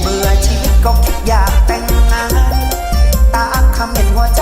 เบื่อชีวิตก็คิดอยากแต่งงาน ตาคำเห็นหัวใจ